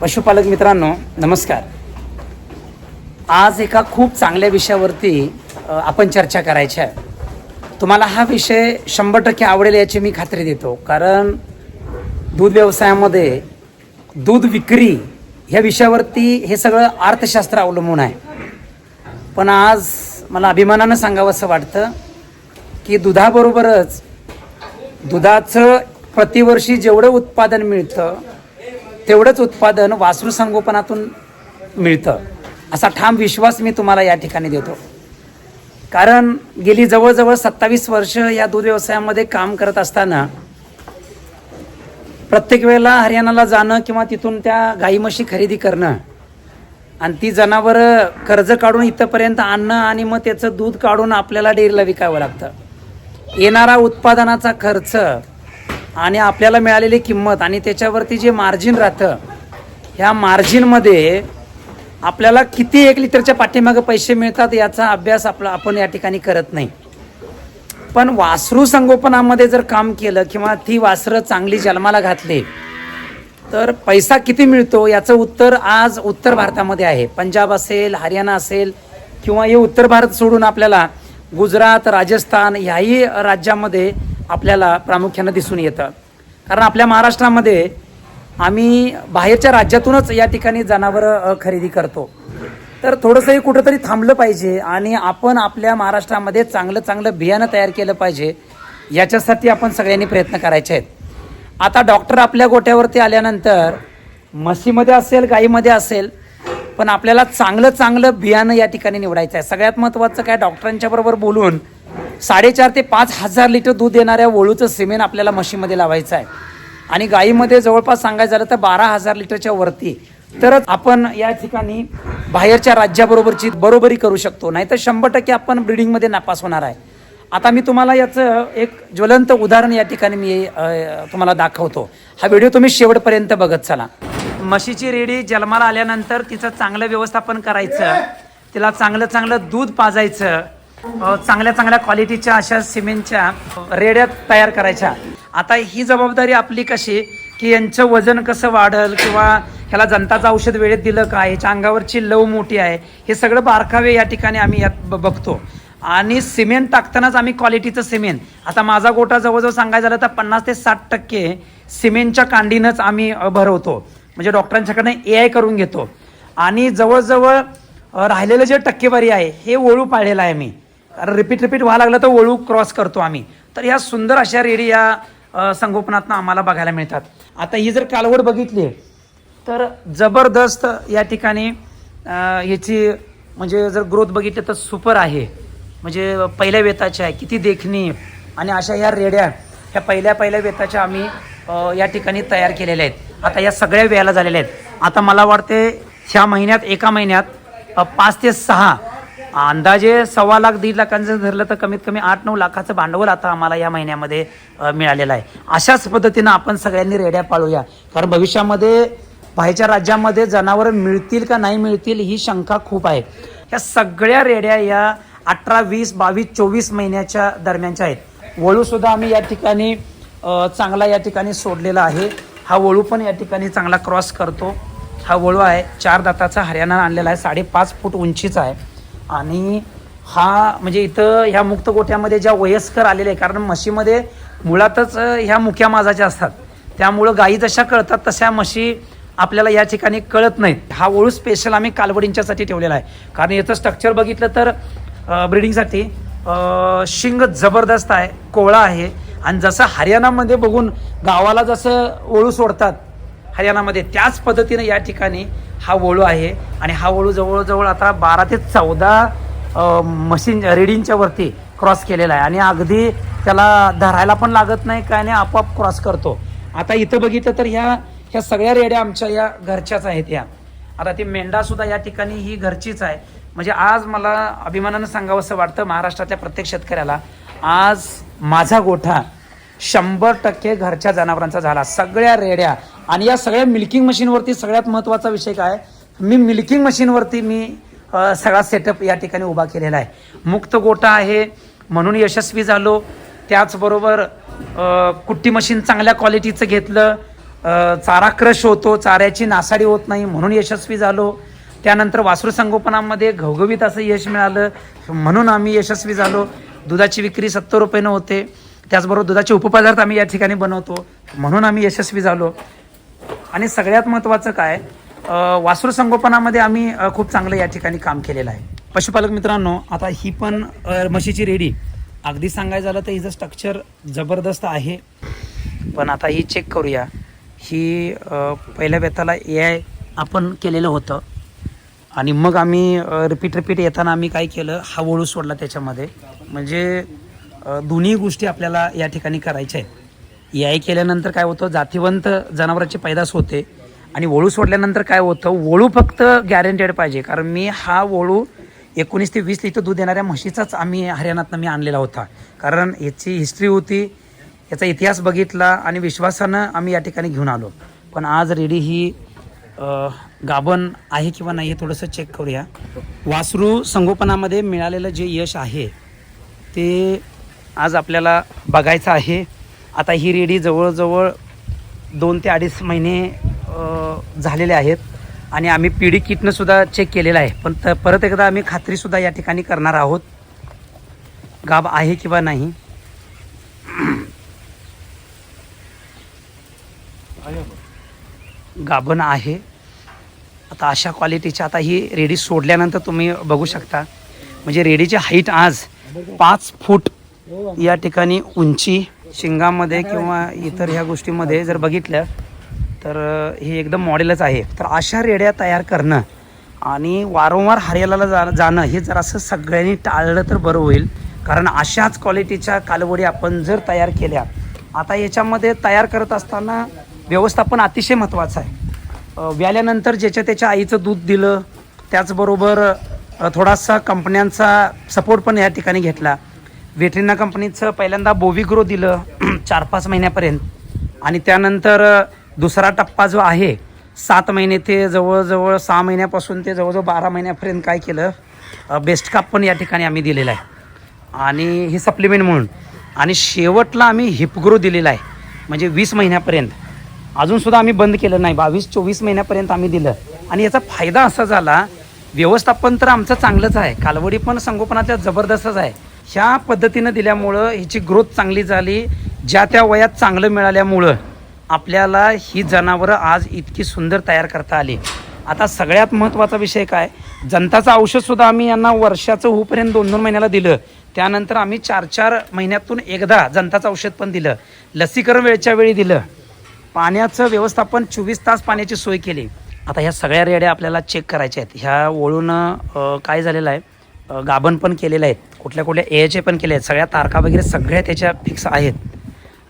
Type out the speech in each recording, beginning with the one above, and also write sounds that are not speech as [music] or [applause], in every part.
पशुपालक मित्रांनो नमस्कार. आज एका खूप चांगल्या विषयावरती आपण चर्चा करायची आहे. तुम्हाला हा विषय शंभर टक्के आवडेल याची मी खात्री देतो. कारण दूध व्यवसायामध्ये दूध विक्री ह्या विषयावरती हे सगळं अर्थशास्त्र अवलंबून आहे. पण आज मला अभिमानानं सांगावं असं वाटतं की दुधाबरोबरच दुधाचं प्रतिवर्षी जेवढं उत्पादन मिळतं तेवढंच उत्पादन वासरू संगोपनातून मिळतं. असा ठाम विश्वास मी तुम्हाला या ठिकाणी देतो. कारण गेली जवळजवळ सत्तावीस वर्ष या दूध व्यवसायामध्ये काम करत असताना प्रत्येक वेळेला हरियाणाला जाणं किंवा तिथून त्या गाई म्हशी खरेदी करणं आणि ती जनावरं कर्ज काढून इथंपर्यंत आणणं आणि मग त्याचं दूध काढून आपल्याला डेअरीला विकावं लागतं. येणारा उत्पादनाचा खर्च आणि आपल्याला मिळालेली किंमत आणि त्याच्यावरती जे मार्जिन राहतं ह्या मार्जिनमध्ये आपल्याला किती एक लिटरच्या पाठीमागं पैसे मिळतात याचा अभ्यास आपला आपण या ठिकाणी करत नाही. पण वासरू संगोपनामध्ये जर काम केलं किंवा ती वासरं चांगली जन्माला घातली तर पैसा किती मिळतो याचं उत्तर आज उत्तर भारतामध्ये आहे. पंजाब असेल हरियाणा असेल किंवा हे उत्तर भारत सोडून आपल्याला गुजरात राजस्थान ह्याही राज्यामध्ये आपल्याला प्रामुख्यानं दिसून येतं. कारण आपल्या महाराष्ट्रामध्ये आम्ही बाहेरच्या राज्यातूनच या ठिकाणी जनावरं खरेदी करतो. तर थोडंसंही कुठंतरी थांबलं पाहिजे आणि आपण आपल्या महाराष्ट्रामध्ये चांगलं चांगलं बियाणं तयार केलं पाहिजे याच्यासाठी आपण सगळ्यांनी प्रयत्न करायचे आहेत. आता डॉक्टर आपल्या गोट्यावरती आल्यानंतर म्हशीमध्ये असेल गाईमध्ये असेल पण आपल्याला चांगलं चांगलं बियाणं या ठिकाणी निवडायचं आहे. सगळ्यात महत्त्वाचं काय डॉक्टरांच्या बरोबर बोलून साडेचार ते पाच हजार लिटर दूध देणाऱ्या वळूचं सिमेंट आपल्याला म्हशीमध्ये लावायचं आहे. आणि गाईमध्ये जवळपास सांगायचं झालं तर बारा हजार लिटरच्या वरती. तरच आपण या ठिकाणी बाहेरच्या राज्याबरोबरची बरोबरी करू शकतो. नाहीतर शंभर टक्के आपण ब्रिडिंगमध्ये नापास होणार आहे. आता मी तुम्हाला याचं एक ज्वलंत उदाहरण या ठिकाणी मी तुम्हाला दाखवतो. हा व्हिडिओ तुम्ही शेवटपर्यंत बघत चला. म्हशीची रेडी जन्माला आल्यानंतर तिचं चांगलं व्यवस्थापन करायचं. तिला चांगलं चांगलं दूध पाजायचं. चांगल्या चांगल्या क्वालिटीच्या अशा सिमेंटच्या रेड्या तयार करायच्या. आता ही जबाबदारी आपली कशी? की यांचं वजन कसं वाढल किंवा ह्याला जनताचं औषध वेळेत दिलं का? ह्याच्या अंगावरची लव मोठी आहे. हे सगळं बारकावे या ठिकाणी आम्ही यात ब- बघतो. आणि सिमेंट टाकतानाच आम्ही क्वालिटीचं सिमेंट. आता माझा गोटा जवळजवळ सांगायचं झालं तर पन्नास ते साठ टक्के सिमेंटच्या कांडीनंच आम्ही भरवतो. म्हणजे डॉक्टरांच्याकडनं ए आय करून घेतो. आणि जवळजवळ राहिलेलं जे टक्केवारी आहे हे ओळू पाळलेलं आहे मी कारण रिपीट रिपीट व्हायला लागलं तर वळू क्रॉस करतो आम्ही. तर ह्या सुंदर अशा रेडी या संगोपनातनं आम्हाला बघायला मिळतात. आता ही जर कालवड बघितली तर जबरदस्त या ठिकाणी ह्याची म्हणजे जर ग्रोथ बघितली तर सुपर आहे. म्हणजे पहिल्या वेताच्या आहे किती देखणी आणि अशा या रेड्या ह्या पहिल्या पहिल्या वेताच्या आम्ही या ठिकाणी तयार केलेल्या आहेत. आता या सगळ्या वेळाला झालेल्या आहेत. आता मला वाटते ह्या महिन्यात एका महिन्यात पाच ते सहा अंदाजे सव्वा लाख दीड लाखांचं जर धरलं तर कमीत कमी आठ नऊ लाखाचं भांडवल आता आम्हाला या महिन्यामध्ये मिळालेलं आहे. अशाच पद्धतीनं आपण सगळ्यांनी रेड्या पाळूया. कारण भविष्यामध्ये बाहेरच्या राज्यामध्ये जनावरं मिळतील का नाही मिळतील ही शंका खूप आहे. ह्या सगळ्या रेड्या या अठरा वीस बावीस चोवीस महिन्याच्या दरम्यानच्या आहेत. वळूसुद्धा आम्ही या ठिकाणी चांगला या ठिकाणी सोडलेला आहे. हा वळू पण या ठिकाणी चांगला क्रॉस करतो. हा वळू आहे चार दाताचा हरियाणा आणलेला आहे साडेपाच फूट उंचीचा आहे. आणि हा म्हणजे इथं ह्या मुक्त गोठ्यामध्ये ज्या वयस्कर आलेले आहे कारण म्हशीमध्ये मुळातच ह्या मुख्या माजाच्या असतात. त्यामुळं गायी जशा कळतात तशा म्हशी आपल्याला या ठिकाणी कळत नाहीत. हा ओळू स्पेशल आम्ही कालवडींच्यासाठी ठेवलेला आहे. कारण याचं स्ट्रक्चर बघितलं तर ब्रिडिंगसाठी शिंग जबरदस्त आहे कोवळा आहे. आणि जसं हरियाणामध्ये बघून गावाला जसं ओळू सोडतात हरियाणामध्ये त्याच पद्धतीनं या ठिकाणी हा वळू आहे आणि हा वळू जवळजवळ आता बारा ते चौदा मशीन रिडिंगच्या वरती क्रॉस केलेला आहे. आणि अगदी त्याला धरायला पण लागत नाही काय नाही आपोआप क्रॉस करतो. आता इथं बघितलं तर ह्या ह्या सगळ्या रेड्या आमच्या या घरच्याच आहेत या आता ती मेंढासुद्धा या ठिकाणी ही घरचीच आहे. म्हणजे आज मला अभिमानानं सांगावं असं वाटतं महाराष्ट्रातल्या प्रत्येक शेतकऱ्याला आज माझा गोठा शंभर टक्के घरच्या जनावरांचा झाला. सगळ्या रेड्या आणि या सगळ्या मिल्किंग मशीनवरती सगळ्यात महत्त्वाचा विषय काय? मी मिल्किंग मशीनवरती मी सगळा सेटअप या ठिकाणी उभा केलेला आहे. मुक्त गोटा आहे म्हणून यशस्वी झालो. त्याचबरोबर कुट्टी मशीन चांगल्या क्वालिटीचं घेतलं. चारा क्रश होतो चाऱ्याची नासाडी होत नाही म्हणून यशस्वी झालो. त्यानंतर वासरू संगोपनामध्ये घवघवीत असं यश मिळालं म्हणून आम्ही यशस्वी झालो. दुधाची विक्री सत्तर रुपयानं होते. त्याचबरोबर दुधाचे उपपदार्थ आम्ही या ठिकाणी बनवतो म्हणून आम्ही यशस्वी झालो. आणि सगळ्यात महत्त्वाचं काय वासरू संगोपनामध्ये आम्ही खूप चांगलं या ठिकाणी काम केलेलं आहे. पशुपालक मित्रांनो आता ही पण म्हशीची रेडी. अगदी सांगायचं झालं तर हिचं स्ट्रक्चर जबरदस्त आहे. पण आता ही चेक करूया. ही पहिल्या बेताला ए आय आपण केलेलं होतं. आणि मग आम्ही रिपीट रिपीट येताना आम्ही काय केलं हा वळू सोडला त्याच्यामध्ये. म्हणजे दोन्ही गोष्टी आपल्याला या ठिकाणी करायच्या आहेत. ए आय केल्यानंतर काय होतं जातीवंत जनावरांची पैदास होते. आणि वळू सोडल्यानंतर काय होतं वळू फक्त गॅरंटेड पाहिजे. कारण मी हा वळू एकोणीस ते वीस लिटर दूध देणाऱ्या म्हशीचाच आम्ही हरियाणातनं मी आणलेला होता. कारण याची हिस्ट्री होती याचा इतिहास बघितला आणि विश्वासानं आम्ही या ठिकाणी घेऊन आलो. पण आज रेडी ही गाभण आहे किंवा नाही हे थोडंसं चेक करूया. वासरू संगोपनामध्ये मिळालेलं जे यश आहे ते आज आपल्याला बघायचं आहे. आता ही रेडी जवळजवळ दोन ते अडीच महिने झालेले आहेत. आणि आम्ही पिढी किटनंसुद्धा चेक केलेलं आहे. पण त परत एकदा आम्ही खात्रीसुद्धा या ठिकाणी करणार आहोत. गाब आहे किंवा नाही. गाभण आहे. आता अशा क्वालिटीची आता ही रेडी सोडल्यानंतर तुम्ही बघू शकता. म्हणजे रेडीची हाईट आज पाच फूट या ठिकाणी उंची शिंगामध्ये किंवा इतर ह्या गोष्टीमध्ये जर बघितल्या तर हे एकदम मॉडेलच आहे. तर अशा रेड्या तयार करणं आणि वारंवार हरियाणाला जा जाणं हे जरासं सगळ्यांनी टाळलं तर बरं होईल. कारण अशाच क्वालिटीच्या कालवडी आपण जर तयार केल्या आता याच्यामध्ये तयार करत असताना व्यवस्थापन अतिशय महत्त्वाचं आहे. व्याल्यानंतर ज्याच्या त्याच्या आईचं दूध दिलं त्याचबरोबर थोडासा कंपन्यांचा सपोर्ट पण या ठिकाणी घेतला. वेटरिना कंपनीचं पहिल्यांदा बोविग्रो दिलं [clears throat] चार पाच महिन्यापर्यंत. आणि त्यानंतर दुसरा टप्पा जो आहे सात महिने ते जवळजवळ सहा महिन्यापासून ते जवळजवळ बारा महिन्यापर्यंत काय केलं बेस्ट काप पण या ठिकाणी आम्ही दिलेला आहे. आणि हे सप्लिमेंट म्हणून. आणि शेवटला आम्ही हिपग्रो दिलेला आहे म्हणजे वीस महिन्यापर्यंत. अजूनसुद्धा आम्ही बंद केलं नाही बावीस चोवीस महिन्यापर्यंत आम्ही दिलं. आणि याचा फायदा असा झाला व्यवस्थापन तर आमचं चांगलंच आहे कालवडी पण संगोपनातल्या जबरदस्तच आहे. ह्या पद्धतीनं दिल्यामुळं ह्याची ग्रोथ चांगली झाली ज्या त्या वयात चांगलं मिळाल्यामुळं आपल्याला ही जनावरं आज इतकी सुंदर तयार करता आली. आता सगळ्यात महत्त्वाचा विषय काय? जनताचं औषधसुद्धा आम्ही यांना वर्षाचं होऊपर्यंत दोन दोन महिन्याला दिलं. त्यानंतर आम्ही चार चार महिन्यातून एकदा जनताचं औषध पण दिलं. लसीकरण वेळच्या वेळी दिलं. पाण्याचं व्यवस्थापन चोवीस तास पाण्याची सोय केली. आता ह्या सगळ्या रेड्या आपल्याला चेक करायच्या आहेत. ह्या वळून काय झालेलं आहे? गाभण पण केलेलं आहेत. कुठल्या कुठल्या एचे पण केले आहेत. सगळ्या तारखा वगैरे सगळ्या त्याच्या फिक्स आहेत.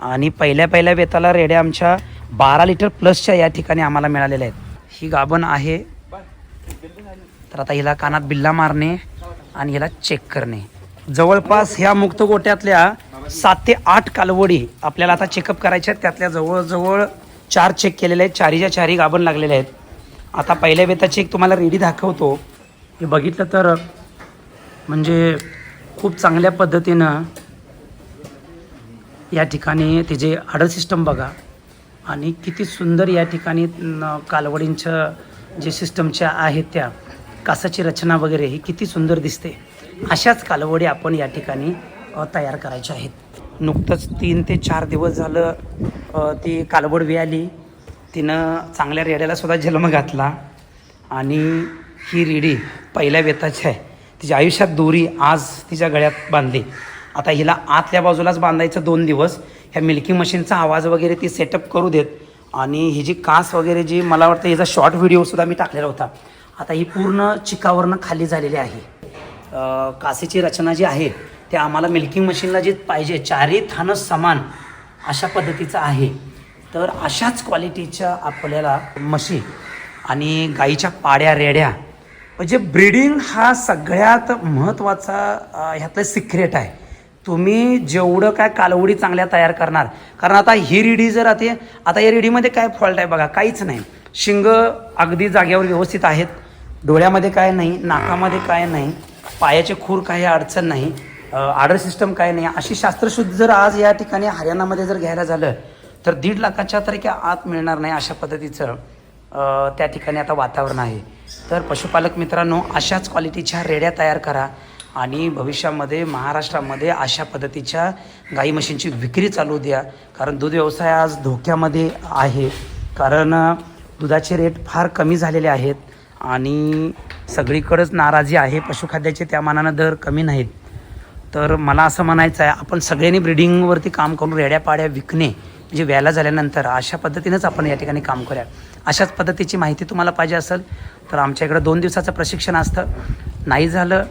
आणि पहिल्या पहिल्या बेताला रेड्या आमच्या बारा लिटर प्लसच्या या ठिकाणी आम्हाला मिळालेल्या आहेत. ही गाभण आहे. तर आता हिला कानात बिल्ला मारणे आणि हिला चेक करणे. जवळपास ह्या मुक्त गोट्यातल्या सात ते आठ कालवडी आपल्याला आता चेकअप करायच्या आहेत. त्यातल्या जवळजवळ चार चेक केलेले आहेत. चारीच्या चारी गाभण लागलेले आहेत. आता पहिल्या बेताची एक तुम्हाला रेडी दाखवतो. हे बघितलं तर म्हणजे खूप चांगल्या पद्धतीनं या ठिकाणी तिचे हाडर सिस्टम बघा आणि किती सुंदर या ठिकाणी कालवडींच्या जे सिस्टमच्या आहेत त्या कासाची रचना वगैरे ही किती सुंदर दिसते. अशाच कालवडी आपण या ठिकाणी तयार करायच्या आहेत. नुकतंच तीन ते चार दिवस झालं ती कालवड आली तिनं चांगल्या रेड्याला सुद्धा जन्म घातला. आणि ही रेडी पहिल्या वेताची आहे. तिच्या आयुष्यात दोरी आज तिच्या गळ्यात बांधली. आता हिला आतल्या बाजूलाच बांधायचं दोन दिवस. ह्या मिल्किंग मशीनचा आवाज वगैरे ती सेटअप करू देत. आणि ही जी कास वगैरे जी मला वाटतं हिचा शॉर्ट व्हिडिओसुद्धा मी टाकलेला होता. आता ही पूर्ण चिकावरनं खाली झालेली आहे. कासेची रचना जी आहे ते आम्हाला मिल्किंग मशीनला जे पाहिजे चारही थानं समान अशा पद्धतीचं आहे. तर अशाच क्वालिटीच्या आपल्याला म्हशी आणि गाईच्या पाड्या रेड्या म्हणजे ब्रीडिंग हा सगळ्यात महत्त्वाचा ह्यातलं सिक्रेट आहे. तुम्ही जेवढं काय कालवडी चांगल्या तयार करणार कारण आता ही रिडी जर आता आता या रिडीमध्ये काय फॉल्ट आहे बघा काहीच नाही. शिंग अगदी जागेवर व्यवस्थित आहेत. डोळ्यामध्ये काय नाही नाकामध्ये काय नाही पायाचे खूर काही अडचण नाही आर्डर सिस्टम काय नाही. अशी शास्त्रशुद्ध जर आज या ठिकाणी हरियाणामध्ये जर घ्यायला झालं तर दीड लाखाच्या तरी काय आत मिळणार नाही अशा पद्धतीचं त्या ठिकाणी आता वातावरण आहे. तर पशुपालक मित्रांनो अशाच क्वालिटीच्या रेड्या तयार करा आणि भविष्यामध्ये महाराष्ट्रामध्ये अशा पद्धतीच्या गाई म्हशींची विक्री चालू द्या. कारण दूध व्यवसाय आज धोक्यामध्ये आहे. कारण दुधाचे रेट फार कमी झालेले आहेत आणि सगळीकडेच नाराजी आहे. पशुखाद्याचे त्या मानानं दर कमी नाहीत. तर मला असं म्हणायचं आहे आपण सगळ्यांनी ब्रिडिंगवरती काम करून रेड्या पाड्या विकणे म्हणजे व्याला झाल्यानंतर अशा पद्धतीनंच आपण या ठिकाणी काम करूया. अशाच पद्धतीची माहिती तुम्हाला पाहिजे असेल तर आमच्या इकडं दोन दिवसाचं प्रशिक्षण असतं. नाही झालं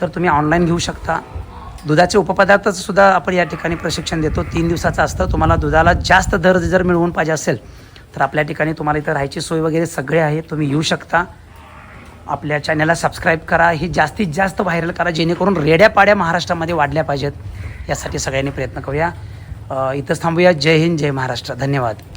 तर तुम्ही ऑनलाईन घेऊ शकता. दुधाचे उपपदार्थच सुद्धा आपण या ठिकाणी प्रशिक्षण देतो. तीन दिवसाचं असतं. तुम्हाला दुधाला जास्त दर जर मिळवून पाहिजे असेल तर आपल्या ठिकाणी तुम्हाला इथं राहायची सोय वगैरे सगळे आहे. तुम्ही येऊ शकता. आपल्या चॅनलला सबस्क्राईब करा. हे जास्तीत जास्त व्हायरल करा जेणेकरून रेड्या पाड्या महाराष्ट्रामध्ये वाढल्या पाहिजेत. यासाठी सगळ्यांनी प्रयत्न करूया. इथंच थांबूया. जय हिंद जय महाराष्ट्र. धन्यवाद.